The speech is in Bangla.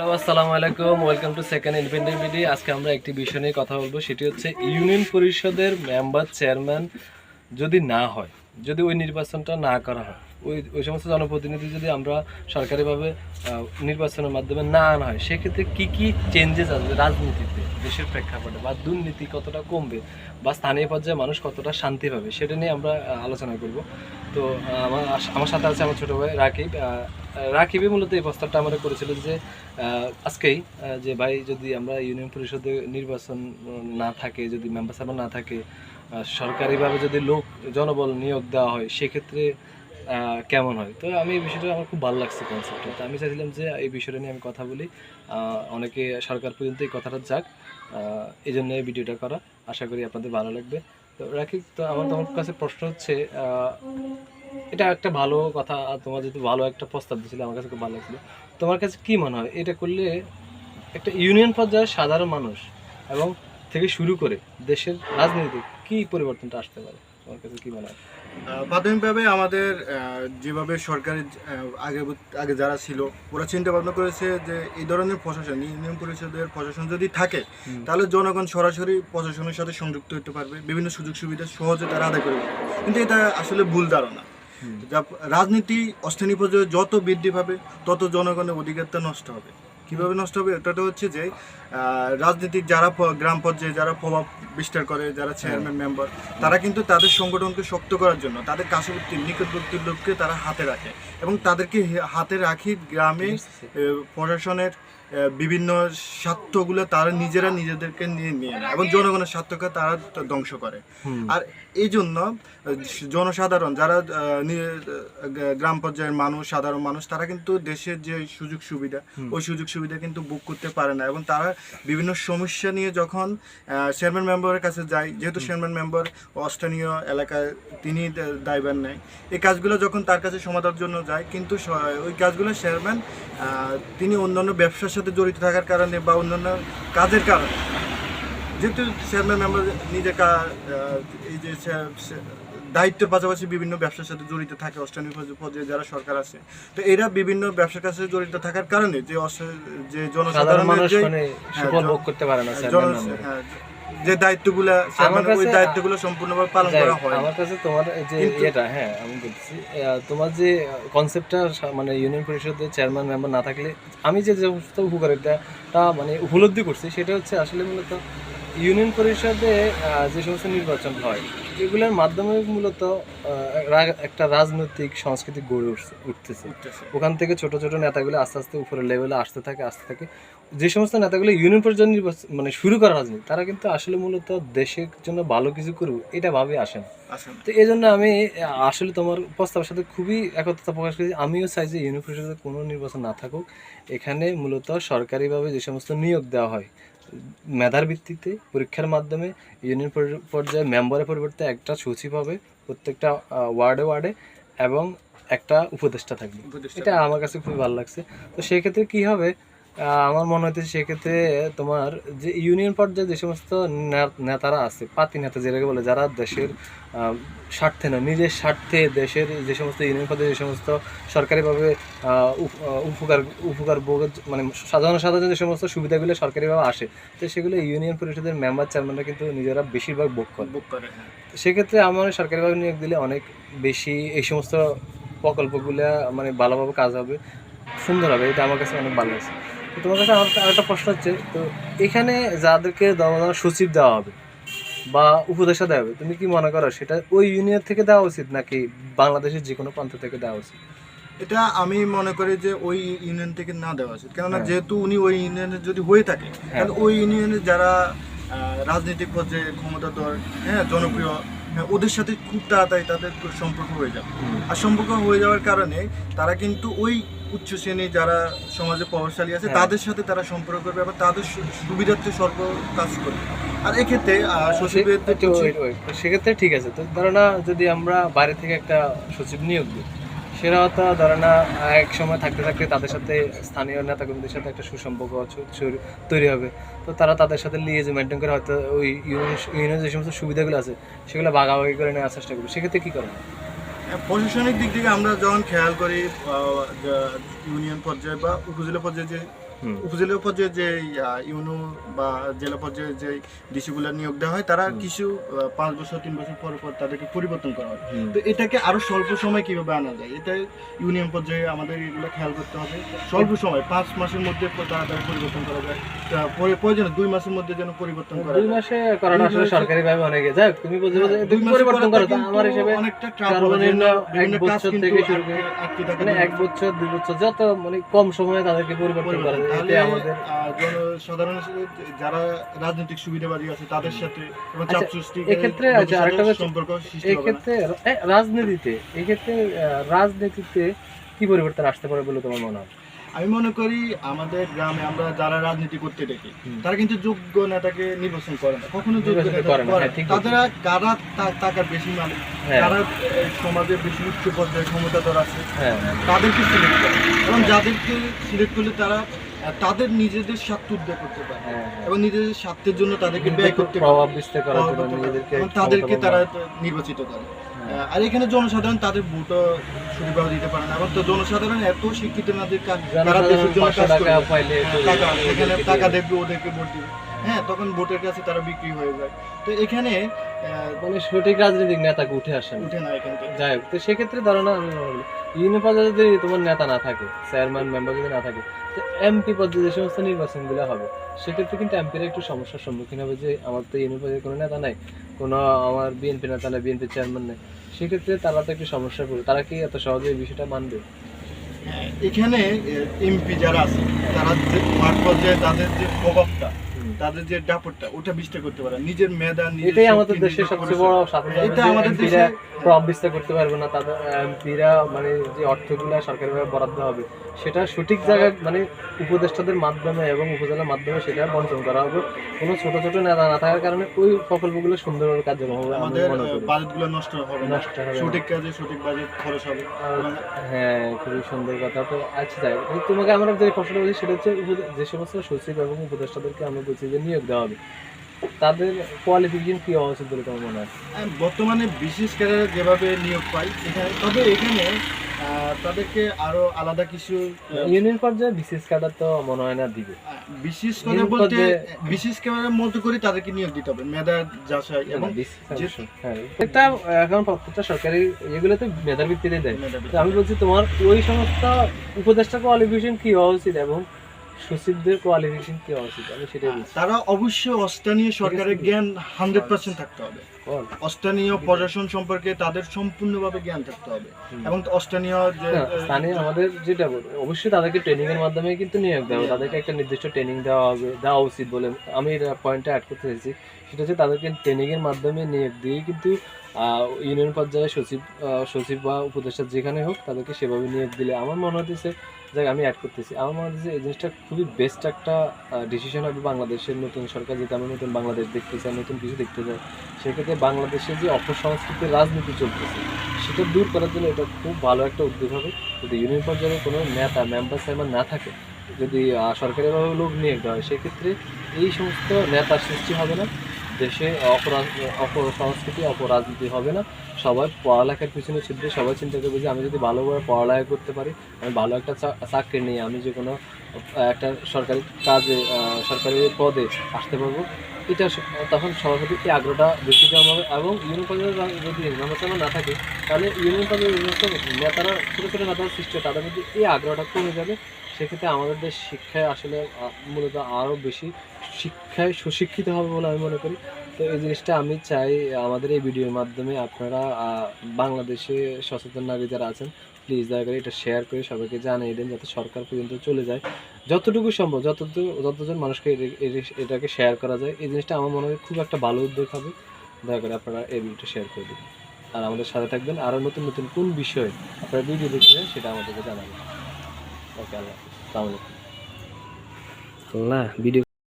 হ্যালো, আসসালামু আলাইকুম। Welcome to second independent media আজকে আমরা একটি বিষয় নিয়ে কথা বলব। সেটি হচ্ছে ইউনিয়ন পরিষদের মেম্বার চেয়ারম্যান যদি না হয়, যদি ওই নির্বাচনটা না করা হয় ওই ওই সমস্ত জনপ্রতিনিধি যদি আমরা সরকারিভাবে নির্বাচনের মাধ্যমে না আনা হয়, সেক্ষেত্রে কি কি চেঞ্জেস আসবে রাজনীতিতে, দেশের প্রেক্ষাপটে বা দুর্নীতি কতটা কমবে বা স্থানীয় পর্যায়ে মানুষ কতটা শান্তি পাবে, সেটা নিয়ে আমরা আলোচনা করব। তো আমার আমার সাথে আছে আমার ছোটো ভাই রাকিব রাকিবই মূলত এই প্রস্তাবটা আমাদের করেছিল যে আজকেই যে ভাই যদি আমরা ইউনিয়ন পরিষদে নির্বাচন না থাকে, যদি মেম্বার সাহেব না থাকে সরকারিভাবে যদি লোক, জনবল নিয়োগ দেওয়া হয়, সেক্ষেত্রে কেমন হয়? তো আমি এই বিষয়টা আমার খুব ভালো লাগছে কনসেপ্টটা তো আমি চাইছিলাম যে এই বিষয়টা নিয়ে আমি কথা বলি। অনেকে সরকার পর্যন্ত এই কথাটা যাক। এই জন্য এই ভিডিওটা করা। আশা করি আপনাদের ভালো লাগবে। তো রাখি তো আমার তোমার কাছে প্রশ্ন হচ্ছে এটা একটা ভালো কথা তোমার যেহেতু ভালো একটা প্রস্তাব দিয়েছিল, আমার কাছে খুব ভালো লাগছিল। তোমার কাছে কি মনে হয়? এটা করলে একটা ইউনিয়ন পর্যায়ে সাধারণ মানুষ এবং থেকে শুরু করে দেশের রাজনীতি কি পরিবর্তনটা আসতে পারে? তোমার কাছে কি মনে হয়? প্রাথমিকভাবে আমাদের যেভাবে সরকারি আহ, আগে আগে যারা ছিল ওরা চিন্তা ভাবনা করেছে যে এই ধরনের প্রশাসন ইউনিয়ন পরিষদের প্রশাসন যদি থাকে তাহলে জনগণ সরাসরি প্রশাসনের সাথে সংযুক্ত হতে পারবে বিভিন্ন সুযোগ সুবিধা সহজে তারা আদায় করবে। কিন্তু এটা আসলে ভুল ধারণা। যা রাজনীতি অস্থানীয় পর্যায়ে যত বৃদ্ধি পাবে তত জনগণের অধিকারটা নষ্ট হবে। কীভাবে নষ্ট হবে? এটাটা হচ্ছে যে রাজনীতির যারা গ্রাম পর্যায়ে যারা প্রভাব বিস্তার করে যারা চেয়ারম্যান মেম্বার তারা কিন্তু তাদের সংগঠনকে শক্ত করার জন্য তাদের কাছবর্তী নিকটবর্তী লোককে তারা হাতে রাখে এবং তাদেরকে হাতে রাখি গ্রামে প্রশাসনের বিভিন্ন স্বার্থগুলো তারা নিজেরা নিজেদেরকে নিয়ে নিয়ে নেয় এবং জনগণের স্বার্থকে তারা ধ্বংস করে। আর এই জন্য জনসাধারণ যারা গ্রাম পর্যায়ের মানুষ সাধারণ মানুষ তারা কিন্তু দেশের যে সুযোগ সুবিধা ওই সুযোগ সুবিধা কিন্তু বুক করতে পারে না এবং তারা বিভিন্ন সমস্যা নিয়ে যখন চেয়ারম্যান মেম্বারের কাছে যায় যেহেতু চেয়ারম্যান মেম্বার অস্থানীয় এলাকায় তিনি দা- দায়ভার নেয় এই কাজগুলো যখন তার কাছে সমাধানের জন্য যায় কিন্তু ওই কাজগুলো চেয়ারম্যান তিনি অন্যান্য ব্যবসার সাথে জড়িত থাকার কারণে বা অন্যান্য কাজের কারণে। যেহেতু চেয়ারম্যান আমরা নিজে এই যে দায়িত্বের পাশাপাশি বিভিন্ন ব্যবসার সাথে জড়িত থাকে অষ্টানী পর্যায়ে যারা সরকার আছে। তো এরা বিভিন্ন ব্যবসার কাছে জড়িত থাকার কারণে যে যে জনসাধারণ মানুষ মানে হ্যাঁ, ভোগ করতে পারে না যে দায়িত্বগুলা চেয়ারম্যান ওই দায়িত্বগুলো সম্পূর্ণভাবে পালন করা হয়। আমার কাছে তোমার এই যে এটা হ্যাঁ আমি বলছি তোমার যে কনসেপ্টটা মানে ইউনিয়ন পরিষদের চেয়ারম্যান মেম্বার না থাকলে আমি যে সমস্ত উপকারিতা তা মানে উপলব্ধি করছি সেটা হচ্ছে আসলে মূলত ইউনিয়ন পরিষদে যে সমস্ত নির্বাচন হয় এগুলোর মাধ্যমে মূলত একটা রাজনৈতিক সংস্কৃতি গড়ে উঠছে উঠতেছে। ওখান থেকে ছোট ছোট নেতাগুলো আস্তে আস্তে উপরের লেভেলে আসতে থাকে আসতে থাকে। যে সমস্ত নেতাগুলো ইউনিয়ন পর্যায়ে নির্বাচন মানে শুরু করা রাজনীতি তারা কিন্তু আসলে মূলত দেশের জন্য ভালো কিছু করবে এটা ভাবে আসেন আসেন তো এই জন্য আমি আসলে তোমার প্রস্তাবের সাথে খুবই একত্রতা প্রকাশ করি আমিও চাই যে ইউনিয়ন পরিষদে কোনো নির্বাচন না থাকুক। এখানে মূলত সরকারিভাবে যে সমস্ত নিয়োগ দেওয়া হয় মেধার ভিত্তিতে পরীক্ষার মাধ্যমে ইউনিয়ন পর্যায়ে মেম্বারের পরিবর্তে একটা সচিব হবে প্রত্যেকটা ওয়ার্ডে ওয়ার্ডে এবং একটা উপদেষ্টা থাকবে। এটা আমার কাছে খুবই ভালো লাগছে। তো সেক্ষেত্রে কি হবে? আমার মনে হচ্ছে সেক্ষেত্রে তোমার যে ইউনিয়ন পর্যায়ে যে সমস্ত নেতারা আছে পাতি নেতা যেটাকে বলে যারা দেশের স্বার্থে না নিজের স্বার্থে দেশের যে সমস্ত ইউনিয়ন পর্যায়ে যে সমস্ত সরকারিভাবে উপ- উপকার উপকার মানে সাধারণ সাধারণ যে সমস্ত সুবিধাগুলো সরকারিভাবে আসে তো সেগুলো ইউনিয়ন পরিষদের মেম্বার চেয়ারম্যানরা কিন্তু নিজেরা বেশিরভাগ ভোগ করে বুক করে হ্যাঁ। তো সেক্ষেত্রে আমার সরকারিভাবে নিয়োগ দিলে অনেক বেশি এই সমস্ত প্রকল্পগুলো মানে ভালোভাবে কাজ হবে সুন্দর হবে এটা আমার কাছে অনেক ভালো লাগছে তো তোমার কাছে আমার আরেকটা প্রশ্ন হচ্ছে তো এখানে যাদেরকে দেওয়া দেওয়া সচিব দেওয়া হবে বা উপদেশা দেওয়া হবে তুমি কি মনে করো সেটা ওই ইউনিয়ন থেকে দেওয়া উচিত নাকি বাংলাদেশের যে কোনো প্রান্ত থেকে দেওয়া উচিত? এটা আমি মনে করি যে ওই ইউনিয়ন থেকে না দেওয়া উচিত। কেননা হ্যাঁ। যেহেতু উনি ওই ইউনিয়নের যদি হয়ে থাকে তাহলে ওই ইউনিয়নের যারা রাজনৈতিক পর্যায়ে ক্ষমতাধর হ্যাঁ জনপ্রিয় হ্যাঁ, ওদের সাথে খুব তাড়াতাড়ি তাদের সম্পর্ক হয়ে যাবে। আর সম্পর্ক হয়ে যাওয়ার কারণে তারা কিন্তু ওই উচ্চ শ্রেণি যারা সমাজে প্রভাবশালী আছে হ্যাঁ। তাদের সাথে তারা সম্পর্ক করবে এবং তাদের সুবিধার্থে সর্ব কাজ করবে আর এক্ষেত্রে সচিবের. তো সেক্ষেত্রে ঠিক আছে তো ধরো না যদি আমরা বাইরে থেকে একটা সচিব নিয়োগ দিই সেটা হয়তো ধরো না এক সময় থাকতে থাকতে তাদের সাথে স্থানীয় নেতাকর্মীদের সাথে একটা সুসম্পর্ক তৈরি হবে তো তারা তাদের সাথে লিয়ে যে মেনটেন করে হয়তো ওই ইউনিয়ন ইউনিয়নের যে সমস্ত সুবিধাগুলো আছে সেগুলো ভাগাভাগি করে নেওয়ার চেষ্টা করবে সেক্ষেত্রে কী করবে প্রশাসনিক দিক থেকে আমরা যখন খেয়াল করি ইউনিয়ন পর্যায়ে বা উপজেলা পর্যায়ে যে। উপজেলা পর্যায়ে যে ইউনো বা জেলা পর্যায়ে যে ডিসিগুলো নিয়োগ দেওয়া হয় তারা কিছু পাঁচ বছর তিন বছর পর পর তাদেরকে পরিবর্তন করা হয়। তো এটাকে আরও স্বল্প সময় কীভাবে আনা যায়? এটা ইউনিয়ন পর্যায়ে আমাদের এগুলো খেয়াল করতে হবে। স্বল্প সময় পাঁচ মাসের মধ্যে তাড়াতাড়ি পরিবর্তন করা যায়। প্রয়োজনে দুই মাসের মধ্যে যেন পরিবর্তন করা দুই মাসে করাটা আসলে সরকারি ভাবে অনেকে যাক তুমি হ্যাঁ, দুই মাসে পরিবর্তন করো আমার হিসেবে অনেকটা সর্বনিম্ন এক বিভিন্ন কাজ বছর থেকে শুরু করে মানে এক বছর দুই বছর যত মানে কম সময়ে তাদেরকে পরিবর্তন করা যায়। এতে আমাদের আহ, যারা রাজনৈতিক সুবিধাবাদী আছে তাদের সাথে চাপ আচ্ছা, সৃষ্টি এক্ষেত্রে আচ্ছা, সম্পর্ক রাজনীতিতে কি পরিবর্তন আসতে পারে বলে তোমার মনে হয়? আমি মনে করি আমাদের গ্রামে আমরা যারা রাজনীতি করতে দেখি তারা কিন্তু যোগ্য নেতাকে নির্বাচন করে না কখনো যোগ্য করে না, হ্যাঁ, তারা কারা টাকার বেশি মালিক হ্যাঁ। তারা সমাজে বেশি উচ্চ পর্যায়ে ক্ষমতাধর আছে হ্যাঁ। তাদেরকে সিলেক্ট করে। এবং যাদেরকে সিলেক্ট করলে তারা তাদের নিজেদের স্বার্থ উদ্ধার করতে পারে। হ্যাঁ এবং নিজেদের স্বার্থের জন্য তাদেরকে ব্যয় করতে পারে প্রভাব বিস্তার করার জন্য নিজেদেরকে তাদেরকে তারা নির্বাচিত করে। হ্যাঁ। আর এখানে জনসাধারণ তাদের ভোটও সুবিধাও দিতে পারে না। এবং তো জনসাধারণ এত শিক্ষিত না যে তারা দেশের জন্য কাজ হ্যাঁ, তো টাকা। দেখবে ওদেরকে ভোট দিবে। হ্যাঁ তখন ভোটের কাছে তারা বিক্রি হয়ে যায়। তো এখানে মানে সঠিক রাজনৈতিক নেতাকে উঠে আসে উঠে না এখান থেকে। যাই হোক তো সেক্ষেত্রে ধরো না আমি ইউনিয়ন পর্যায়ে যদি তোমার নেতা না থাকে চেয়ারম্যান মেম্বার যদি না থাকে তো এমপি পর্যায়ে যে সমস্ত নির্বাচনগুলো হবে সেক্ষেত্রে কিন্তু এমপিরা একটু সমস্যার সম্মুখীন হবে যে আমার তো ইউনিয়ন পর্যায়ে কোনো নেতা নাই কোনো আমার বিএনপি নেতা নেই বিএনপি চেয়ারম্যান নেই সেক্ষেত্রে তারা তো একটু সমস্যা পড়বে। তারা কি এত সহজে এই বিষয়টা মানবে? হ্যাঁ, এখানে এমপি যারা আছে তারা যে মাঠ পর্যায়ে তাদের যে প্রভাবটা তাদের যে ডাপটটা ওটা বিস্তার করতে পারে নিজের মেধা এটাই আমাদের দেশের সবচেয়ে। বড় সাধারণ এটা আমাদের দেশে প্রভাব বিস্তার করতে পারবে না তাদের এমপিরা মানে যে অর্থগুলো সরকারিভাবে বরাদ্দ হবে সেটা সঠিক জায়গায় মানে উপদেষ্টাদের মাধ্যমে এবং উপজেলার মাধ্যমে সেটা বন্টন করা হবে। কোনো ছোট ছোট নেতা না থাকার কারণে ওই প্রকল্পগুলো সুন্দরভাবে কার্যক্রম হবে। আমাদের বাজেটগুলো নষ্ট হবে নষ্ট হবে সঠিক কাজে সঠিক বাজেট খরচ হবে। হ্যাঁ খুবই সুন্দর কথা তো আচ্ছা যাই। তোমাকে আমরা যে প্রশ্নটা বলছি সেটা হচ্ছে যে সমস্ত সচিব এবং উপদেষ্টাদেরকে আমরা বলছি যে নিয়োগ দেওয়া হবে। তাদের কোয়ালিফিকেশন কি হওয়া উচিত বলে তোমার মনে হয়? বর্তমানে বিশেষ ক্যাডারে যেভাবে নিয়োগ পাই এখানে তবে এখানে তাদেরকে আরও আলাদা কিছু ইউনিয়ন পর্যায়ে বিসিএস কার্ডার তো মনে হয় না দিবে। বিশেষ করে বলতে বিশেষ ক্যাডারের মতো করে তাদেরকে নিয়োগ দিতে হবে মেধা যাচাই এবং হ্যাঁ এটা এখন প্রত্যেকটা সরকারি এগুলোতে মেধার ভিত্তিতে দেয়। আমি বলছি তোমার ওই সমস্ত উপদেষ্টা কোয়ালিফিকেশন কি হওয়া উচিত এবং সচিবদের কোয়ালিফিকেশন কি হওয়া উচিত আমি সেটাই বলছি। তারা অবশ্যই অস্থানীয় সরকারের জ্ঞান হান্ড্রেড পার্সেন্ট থাকতে হবে। অস্থানীয় প্রশাসন সম্পর্কে তাদের সম্পূর্ণভাবে জ্ঞান থাকতে হবে। এবং অস্থানীয় যে স্থানীয় আমাদের যেটা অবশ্যই তাদেরকে ট্রেনিং এর মাধ্যমে কিন্তু নিয়োগ দেওয়া হবে। তাদেরকে একটা নির্দিষ্ট ট্রেনিং দেওয়া হবে দেওয়া উচিত বলে আমি পয়েন্টটা অ্যাড করতে চাইছি। সেটা হচ্ছে তাদেরকে ট্রেনিং এর মাধ্যমে নিয়োগ দিয়ে কিন্তু ইউনিয়ন পর্যায়ে সচিব সচিব বা উপদেষ্টা যেখানে হোক তাদেরকে সেভাবে নিয়োগ দিলে। আমার মনে হতেছে যাক, আমি অ্যাড করতেছি। আমার মনে হচ্ছে এই জিনিসটা খুবই বেস্ট একটা ডিসিশন হবে বাংলাদেশের নতুন সরকার যেটা আমরা নতুন বাংলাদেশ দেখতে চাই, নতুন কিছু দেখতে চাই। সেক্ষেত্রে বাংলাদেশে যে অপসংস্কৃতির রাজনীতি চলতেছে, সেটা দূর করার জন্য এটা খুব ভালো একটা উদ্যোগ হবে। যদি ইউনিয়ন পর্যায়ে কোনো নেতা মেম্বার চেয়ারম্যান না থাকে, যদি সরকারিভাবে লোক নিয়োগ দেওয়া হয়, সেক্ষেত্রে এই সমস্ত নেতার সৃষ্টি হবে না। দেশে অপরাজ- অপসংস্কৃতি অপরাজনীতি হবে না। সবাই পড়ালেখার পিছনে ছুটবে সবাই চিন্তা করবে যে আমি যদি ভালোভাবে পড়ালেখা করতে পারি, আমি ভালো একটা চাকরি নিয়ে আমি যে কোনো একটা সরকারি কাজে সরকারি পদে আসতে পারব। এটা তখন এই আগ্রহটা বেশি জন্মাবে এবং ইউনিয়ন যা- যদি নির্বাচন না থাকে, তাহলে ইউনিয়ন যে নেতারা ছোটো ছোটো নেতারা সৃষ্টি, তাদের মধ্যে এই আগ্রহটা কমে যাবে। সেক্ষেত্রে আমাদের দেশ শিক্ষায় আসলে মূলত আরও বেশি শিক্ষায় সুশিক্ষিত হবে বলে আমি মনে করি। তো এই জিনিসটা আমি চাই আমাদের এই ভিডিওর মাধ্যমে আপনারা বাংলাদেশে সচেতন নারী যারা আছেন প্লিজ দয়া করে এটা শেয়ার করে সবাইকে জানিয়ে দেন যাতে সরকার পর্যন্ত চলে যায়। যতটুকু সম্ভব, যতটুকু, যতজন মানুষকে এটাকে শেয়ার করা যায়, এই জিনিসটা আমার মনে হয় খুব একটা ভালো উদ্যোগ হবে। দয়া করে আপনারা এই ভিডিওটা শেয়ার করে দিন। আর আমাদের সাথে থাকবেন আরও নতুন নতুন কোন বিষয়ে আপনারা ভিডিও দেখবেন সেটা আমাদেরকে জানাবেন। ওকে আল্লাহ আলাইকুম। না ভিডিও